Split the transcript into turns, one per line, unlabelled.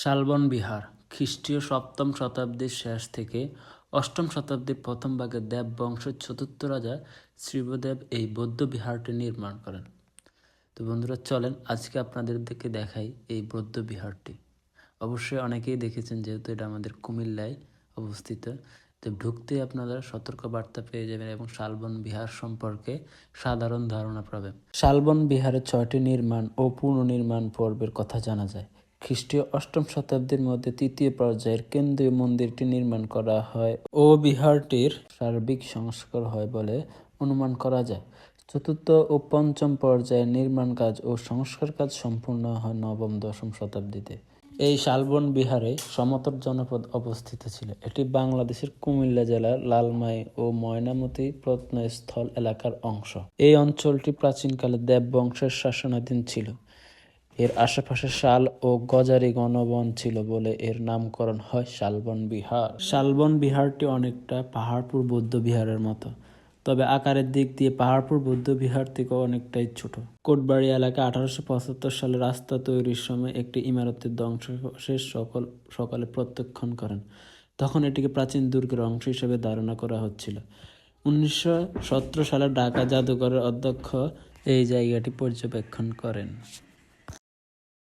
শালবন বিহার, খ্রিস্টীয় সপ্তম শতাব্দীর শেষ থেকে অষ্টম শতাব্দীর প্রথম ভাগে দেব বংশের চতুর্থ রাজা শ্রীবদেব এই বৌদ্ধ বিহারটি নির্মাণ করেন। তো বন্ধুরা, চলেন আজকে আপনাদের আপনাদেরকে দেখাই এই বৌদ্ধ বিহারটি। অবশ্যই অনেকেই দেখেছেন যেহেতু এটা আমাদের কুমিল্লায় অবস্থিত। তো ঢুকতে আপনারা সতর্ক বার্তা পেয়ে যাবেন এবং শালবন বিহার সম্পর্কে সাধারণ ধারণা পাবেন। শালবন বিহারের ছয়টি নির্মাণ ও পুনর্নির্মাণ পর্বের কথা জানা যায়। খ্রিস্টীয় অষ্টম শতাব্দীর মধ্যে তৃতীয় পর্যায়ের কেন্দ্রীয় মন্দিরটি নির্মাণ করা হয় ও বিহারটির সার্বিক সংস্কার হয় বলে অনুমান করা যায়। চতুর্থ ও পঞ্চম পর্যায়ের নির্মাণ কাজ ও সংস্কার কাজ সম্পূর্ণ হয় নবম দশম শতাব্দীতে। এই শালবন বিহারে সমতট জনপদ অবস্থিত ছিল। এটি বাংলাদেশের কুমিল্লা জেলার লালমাই ও ময়নামতি প্রত্নস্থল এলাকার অংশ। এই অঞ্চলটি প্রাচীনকালে দেব বংশের শাসনাধীন ছিল। এর আশেপাশে শাল ও গজারি গণবন ছিল বলে এর নামকরণ হয় শালবন বিহার। শালবন বিহারটি অনেকটা পাহাড়পুর বৌদ্ধ বিহারের মতো, তবে আকারের দিক দিয়ে পাহাড়পুর বৌদ্ধ বিহার থেকে অনেকটাই ছোট। কোটবাড়ি এলাকা আঠারোশো পঁচাত্তর সালে রাস্তা তৈরির সময় একটি ইমারতের ধ্বংসাবশেষ সকল, সকালে প্রত্যক্ষণ করেন। তখন এটিকে প্রাচীন দুর্গের অংশ হিসেবে ধারণা করা হচ্ছিল। উনিশশো সতেরো সালে ঢাকা জাদুঘরের অধ্যক্ষ এই জায়গাটি পর্যবেক্ষণ করেন।